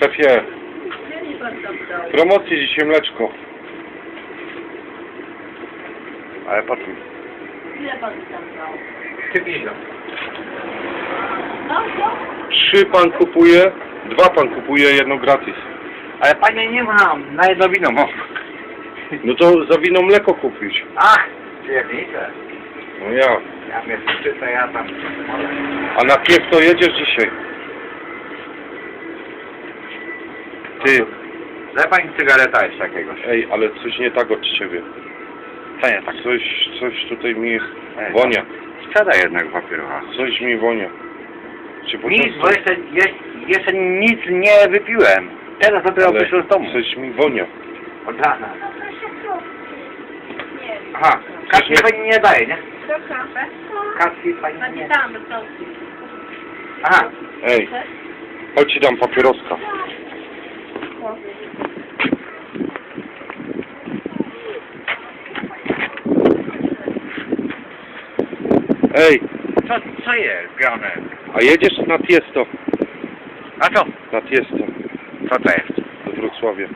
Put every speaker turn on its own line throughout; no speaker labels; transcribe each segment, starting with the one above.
Szefie, w promocji dzisiaj mleczko.
Ale po czym?
Ile pan tam dał? No.
Trzy pan kupuje, dwa pan kupuje, jedno gratis.
Ale panie nie mam, na jedno wino mam.
No to za wino mleko kupić.
Ach, piernicze.
No ja.
Ja mnie to ja tam...
A na Kiew to jedziesz dzisiaj? Ty,
Daj pani cygareta jeszcze jakiegoś.
ej, ale coś nie tak od ciebie.
Co nie tak?
Coś, coś tutaj mi
Ej,
wonia.
Sprzedaj jednego papierocha.
Coś mi wonia. Czy po
Nic,
prostu-
bo jeszcze, jeszcze, jeszcze nic nie wypiłem. Teraz dopiero
ale
wyszłem z domu.
Coś mi wonia.
Od rana.
Nie.
Aha, kaski
Coś nie-
pani nie daje, nie? Kaski pani nie
do Polski.
Aha,
Ej, chodź ci dam papieroska. Ej,
co, co jest grane?
a jedziesz na Tiesto.
A co?
Na Tiesto.
Co to jest?
Do Wrocławia.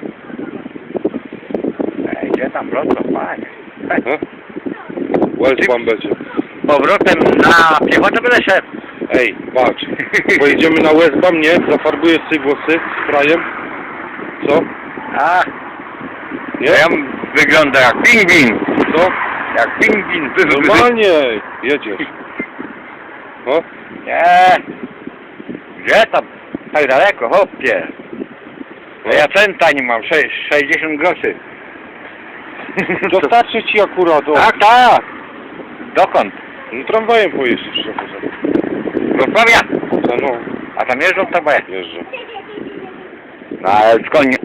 Ej, gdzie tam panie? Ej,
Ha? Westbam będzie.
Powrotem na piechotę będę szedł.
Ej, patrz. Pojedziemy na Westbam, nie? Zafarbujesz sobie włosy sprayem. Co?
A,
Nie?
ja wygląda jak pingwin.
Co?
Jak pingwin.
Normalnie jedziesz. No?
Nie. Gdzie tam? Tak daleko, hopie.
No.
Ja centa nie mam, sze- 60 groszy.
Dostarczy ci akurat, o.
Tak, tak. Dokąd?
No tramwajem pojeździsz trochę. za-
Wrocławia.
za- No,
A tam jeżdżą tramwaje.
jeżdżę.
No ale skąd nie?